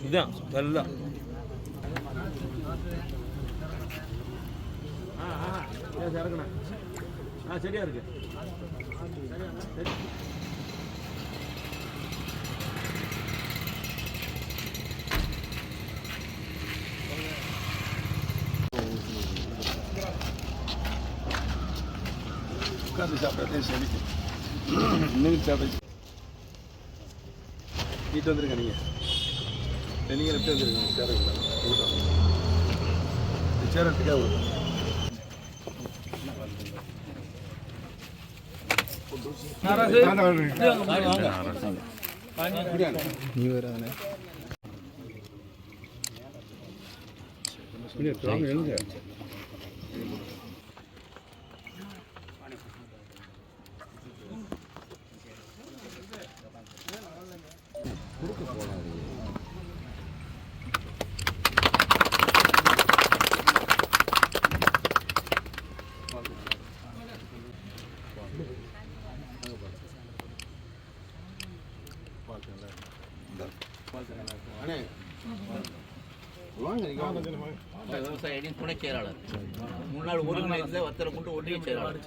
இதுதான் எல்லாம் ஆ ஆ சரக்குண்ணா ஆ சரியா இருக்கு சரி உட்காந்து சாப்பிட்றதே சரி இன்னும் சாப்பிட்டு வீட்டு வந்துருங்க நீங்கள் நீங்கள் எப்படி வந்துருங்க. சேர சேர எடுத்துக்காக நீ வேற எழுங்க விவசாய அணியின் துணை செயலாளர் முன்னாள் ஒருங்கிணைந்த வத்தலக்குண்டு ஒன்றிய செயலாளர்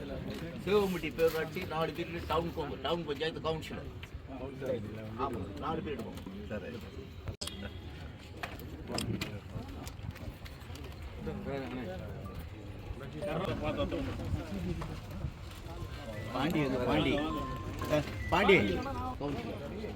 சிவகம்பட்டி பேராட்சி நாலு பேர் டவுன் டவுன் பஞ்சாயத்து கவுன்சிலர் நாலு பேர் எடுப்போம் பாண்டி எங்க பாண்டி. அஹ், பாண்டி கவுன்சிலர் எடப்பாடி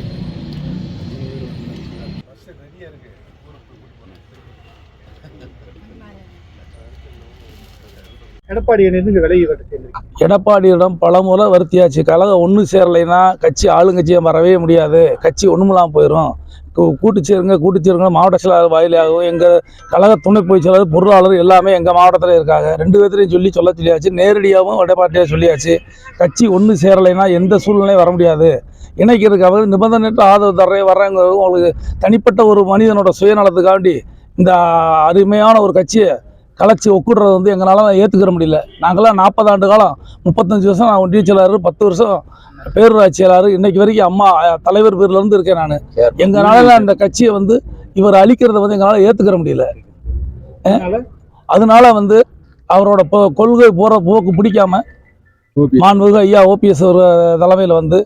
சேர்ந்திருக்கீங்க எடப்பாடியிடம் பலமுறை வருத்தியாச்சு. கழகம் ஒன்று சேரலைன்னா கட்சி ஆளுங்கட்சியை வரவே முடியாது. கட்சி ஒன்றுமெல்லாம் போயிடும் கூட்டு சேருங்க கூட்டு சேருங்க மாவட்ட செயலாளர் வாயிலாகவும் எங்கள் கழக துணை பொதுச் செயலாளர் பொருளாளர் எல்லாமே எங்கள் மாவட்டத்தில் இருக்காங்க. ரெண்டு பேர்த்தையும் சொல்லி சொல்ல சொல்லியாச்சு. நேரடியாகவும் எடப்பாடியாக சொல்லியாச்சு. கட்சி ஒன்று சேரலைன்னா எந்த சூழ்நிலையும் வர முடியாது. இணைக்கிறதுக்காக நிபந்தனைட்டு ஆதரவு தர்றேன் வர்றேங்க உங்களுக்கு தனிப்பட்ட ஒரு மனிதனோட சுயநலத்துக்காண்டி இந்த அருமையான ஒரு கட்சியை கலைச்சி ஒக்குடுறது வந்து எங்களால் ஏற்றுக்கிற முடியல. நாங்களாம் நாற்பது ஆண்டு காலம் முப்பத்தஞ்சு வருஷம் நான் ஒன்றிய செயலாளர் பத்து வருஷம் பேரூராட்சி செயலாளர் இன்னைக்கு வரைக்கும் அம்மா தலைவர் பேர்ல இருந்து இருக்கேன் நான். எங்களால் அந்த கட்சியை வந்து இவர் அழிக்கிறத வந்து எங்களால் ஏற்றுக்கிற முடியல. அதனால வந்து அவரோட கொள்கை போகிற போக்கு பிடிக்காம மாண்புமிகு ஐயா ஓபிஎஸ் ஒரு தலைமையில் வந்து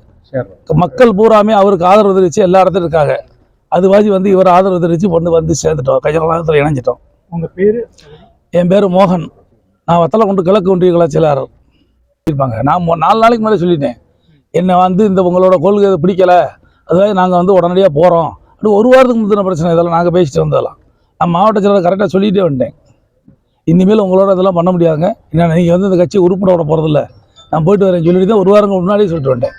மக்கள் பூராமே அவருக்கு ஆதரவு தெரிவித்து எல்லா இடத்துலையும் இருக்காங்க. அது மாதிரி வந்து இவர் ஆதரவு தெரிவித்து கொண்டு வந்து சேர்ந்துட்டோம். கையலாத்தில் இணைஞ்சிட்டோம். உங்க பேரு? என் பேர் மோகன். நான் வத்தலை கொண்டு கிழக்கு ஒன்றிய செயலாளர் இருப்பாங்க நான் நாலு நாளைக்கு மேலே சொல்லிட்டேன். என்னை வந்து இந்த உங்களோட கொள்கை இது பிடிக்கல. அதுவாக நாங்கள் வந்து உடனடியாக போகிறோம் அப்படி ஒரு வாரத்துக்கு முந்தின பிரச்சனை இதெல்லாம் நாங்கள் பேசிட்டு வந்ததெல்லாம் நான் மாவட்ட செயலாளர் கரெக்டாக சொல்லிகிட்டே வந்துட்டேன். இனிமேல் உங்களோட இதெல்லாம் பண்ண முடியாதுங்க. என்ன நீங்கள் வந்து இந்த கட்சி உறுப்பிட விட போகிறதில்ல நான் போயிட்டு வரேன் சொல்லிட்டு தான் ஒரு வாரம் முன்னாடியே சொல்லிட்டு வந்துட்டேன்.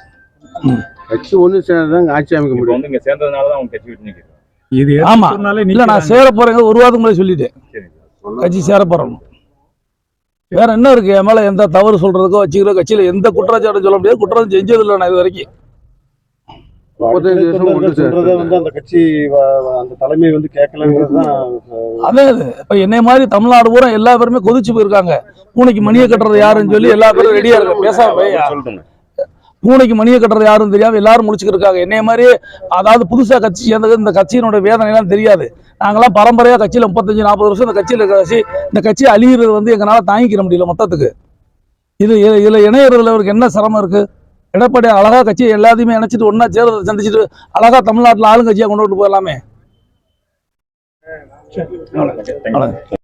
கட்சி ஒன்று சேர்ந்தாங்க ஆட்சி அமைக்க முடியும். வந்து இங்க சேர்ந்ததுனால தான் அவங்க கட்சி விட்டு நிற்கிறோம் இது ஆமா. இல்லை நான் சேர போகிறேங்க ஒரு வாரத்துக்கு முன்னாடி சொல்லிட்டேன். சரி. கட்சி சேர போகிறோம் வேற என்ன இருக்கு? என் மேலே எந்த தவறு சொல்றதுக்கோ வச்சுக்கிறோ கட்சியில் எந்த குற்றச்சாட்டும் சொல்ல முடியாது. குற்றம் செஞ்சதில்லை நான் இது. வரைக்கும் என்னை மாதிரி தமிழ்நாடு பூரா எல்லா பேருமே கொதிச்சு போயிருக்காங்க. பூனைக்கு மணியை கட்டுறது யாருன்னு சொல்லி எல்லா பேரும் ரெடியா இருக்காங்க. பேசாம பூனைக்கு மணியை கட்டுறது யாருன்னு தெரியாமல் எல்லாரும் முடிச்சுக்கிட்டு இருக்காங்க என்னைய மாதிரி அதாவது புதுசாக கட்சி சேர்ந்தது இந்த கட்சியினோட வேதனைலாம் தெரியாது. நாங்களாம் பரம்பரையாக கட்சியில் முப்பத்தஞ்சு நாற்பது வருஷம் இந்த கட்சியில் இருக்க கட்சி இந்த கட்சி அழியிறது வந்து எங்களால் தாங்கிக்கிற முடியல மொத்தத்துக்கு. இது இது- இணையறதுல அவருக்கு என்ன சிரமம் இருக்குது எடப்பாடி அழகா கட்சி எல்லாத்தையுமே இணைச்சிட்டு ஒன்றா சேர்ந்து சந்திச்சுட்டு அழகா தமிழ்நாட்டில் ஆளுங்கட்சியாக கொண்டு விட்டு போயிடலாமே.